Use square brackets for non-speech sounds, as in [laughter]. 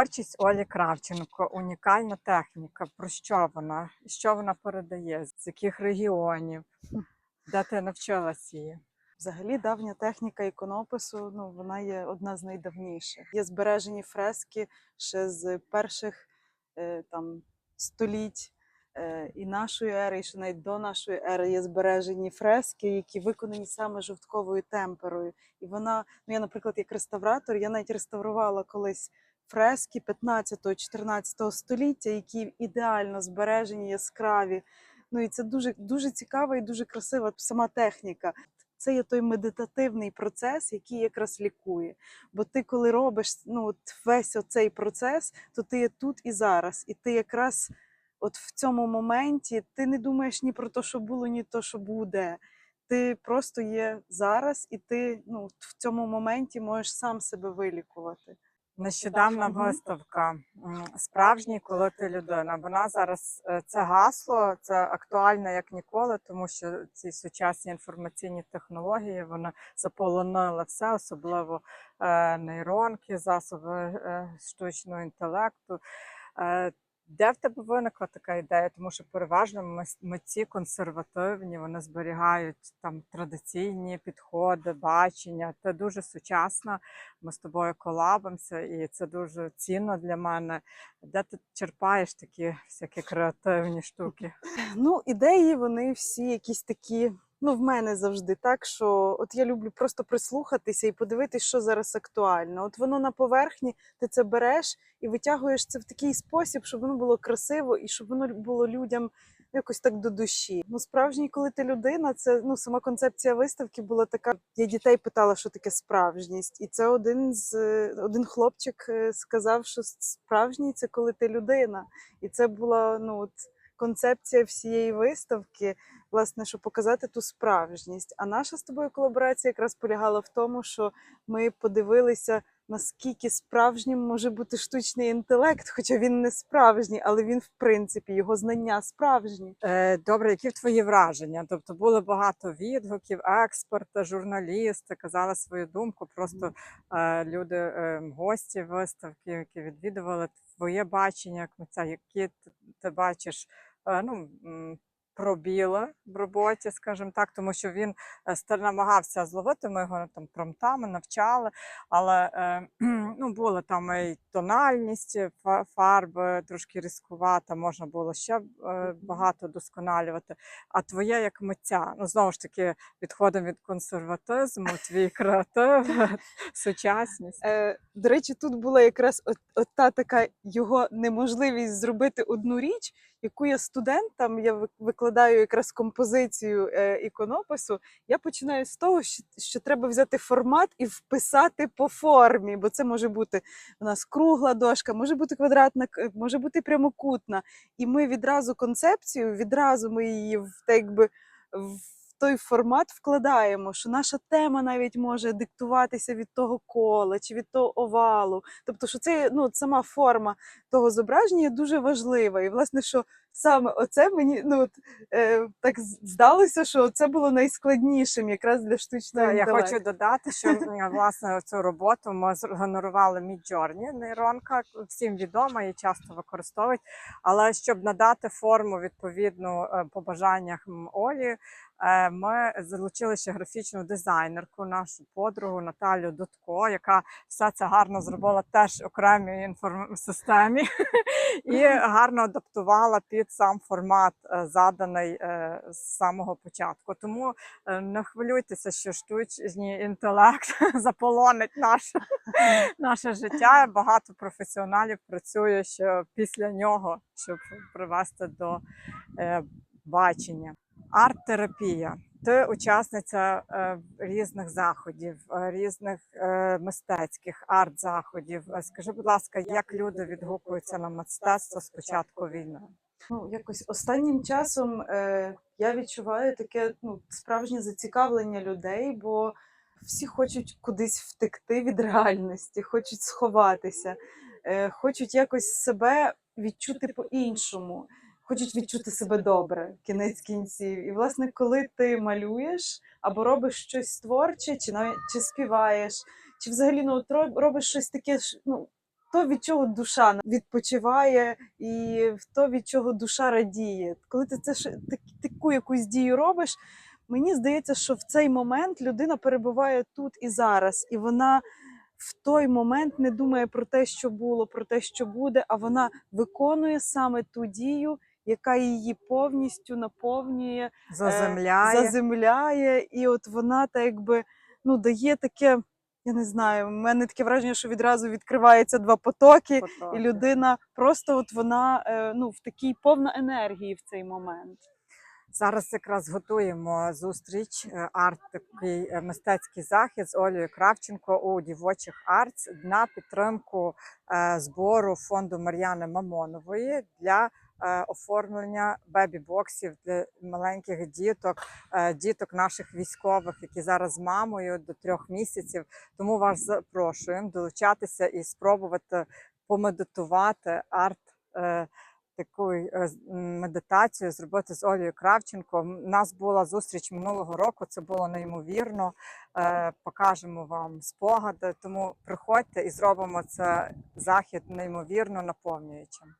Творчість Олі Кравченко, унікальна техніка. Про що вона? Що вона передає? З яких регіонів? Де ти навчилась її? Взагалі, давня техніка іконопису, ну вона є одна з найдавніших. Є збережені фрески ще з перших е, там століть е, і нашої ери, і ще навіть до нашої ери є збережені фрески, які виконані саме жовтковою темперою. І вона, ну я, наприклад, як реставратор, я навіть реставрувала колись фрески 15-14 століття, які ідеально збережені, яскраві. Ну і це дуже дуже цікава і дуже красива сама техніка. Це є той медитативний процес, який якраз лікує. Бо ти, коли робиш ну, от весь оцей процес, то ти є тут і зараз. І ти якраз от в цьому моменті ти не думаєш ні про те, що було, ні то, що буде. Ти просто є зараз, і ти ну, в цьому моменті можеш сам себе вилікувати. Нещодавна виставка Справжній, коли ти людина. Вона зараз е, це гасло, це актуально як ніколи, тому що ці сучасні інформаційні технології вони заполонили все, особливо е, нейронки, засоби е, штучного інтелекту. Де в тебе виникла така ідея? Тому що переважно митці консервативні, вони зберігають там традиційні підходи, бачення. Ти дуже сучасна. Ми з тобою колабимося, і це дуже цінно для мене. Де ти черпаєш такі всякі креативні штуки? Ну, ідеї вони всі якісь такі. Ну, в мене завжди так, що от я люблю просто прислухатися і подивитись, що зараз актуально. От воно на поверхні, ти це береш і витягуєш це в такий спосіб, щоб воно було красиво і щоб воно було людям якось так до душі. Ну, справжній, коли ти людина, це ну сама концепція виставки була така. Я дітей питала, що таке справжність, і це один з один хлопчик е, сказав, що справжній це коли ти людина, і це була ну от концепція всієї виставки, власне, щоб показати ту справжність. А наша з тобою колаборація якраз полягала в тому, що ми подивилися, наскільки справжнім може бути штучний інтелект, хоча він не справжній, але він, в принципі, його знання справжні. Е, Добре, які твої враження? Тобто було багато відгуків, експерти, журналісти казали свою думку. Просто е, люди, е, гості виставки, які відвідували твоє бачення, як митця, які ти, ти бачиш ну, пробіли в роботі, скажімо так, тому що він е, намагався зловити. Ми його там промтами навчали, але е, [clears throat] ну, була там і тональність фа- фарби, трошки різкувата, можна було ще е, багато досконалювати. А твоє як митця, ну знову ж таки, відходимо від консерватизму, твій креатив, [laughs] сучасність. До речі, тут була якраз от, от та така його неможливість зробити одну річ, яку я студентам, я викладаю якраз композицію е, іконопису. Я починаю з того, що, що треба взяти формат і вписати по формі, бо це може бути у нас кругла дошка, може бути квадратна, може бути прямокутна. І ми відразу концепцію, відразу ми її в так якби в той формат вкладаємо, що наша тема навіть може диктуватися від того кола чи від того овалу. Тобто, що це ну, сама форма того зображення є дуже важлива. І власне, що саме оце мені ну от, е, так здалося, що це було найскладнішим якраз для штучного Я інтелекту. хочу додати, що [laughs] власне цю роботу ми згенерували Midjourney, нейронка, всім відома і часто використовують. Але щоб надати форму відповідну е, побажаннях Олі, ми залучили ще графічну дизайнерку, нашу подругу Наталю Дудко, яка все це гарно зробила теж окремій інформсистемі [laughs] і гарно адаптувала під сам формат, е, заданий е, з самого початку. Тому Е, Не хвилюйтеся, що штучний інтелект [laughs] заполонить наше, [laughs] наше життя. Багато професіоналів працює ще після нього, щоб привести до е, бачення. Арт-терапія. Ти учасниця е, різних заходів, е, різних е, мистецьких арт-заходів. Скажи, будь ласка, як люди відгукуються на мистецтво з початку війни? Ну, якось останнім часом е, я відчуваю таке ну, справжнє зацікавлення людей, бо всі хочуть кудись втекти від реальності, хочуть сховатися, е, хочуть якось себе відчути по-іншому, хочуть відчути себе добре, кінець кінців. І, власне, коли ти малюєш або робиш щось творче, чи навіть чи співаєш, чи взагалі ну, робиш щось таке ну, то, від чого душа відпочиває, і то, від чого душа радіє. Коли ти це таку якусь дію робиш, мені здається, що в цей момент людина перебуває тут і зараз, і вона в той момент не думає про те, що було, про те, що буде, а вона виконує саме ту дію, яка її повністю наповнює, е, Заземляє. заземляє, і от вона так якби ну, дає таке. Я не знаю, у мене таке враження, що відразу відкриваються два потоки, потоки. і людина просто от вона е, ну, в такій повна енергії в цей момент. Зараз якраз готуємо зустріч е, арт, такий мистецький захід з Олею Кравченко у дівочих артс на підтримку збору фонду Мар'яни Мамонової для оформлення бебі-боксів для маленьких діток, е, діток наших військових, які зараз з мамою до трьох місяців. Тому вас запрошуємо долучатися і спробувати помедитувати арт. е, таку е, медитацію зробити з Олею Кравченко. У нас була зустріч минулого року. Це було неймовірно. Е, Покажемо вам спогади. Тому приходьте і зробимо це захід неймовірно наповнюючим.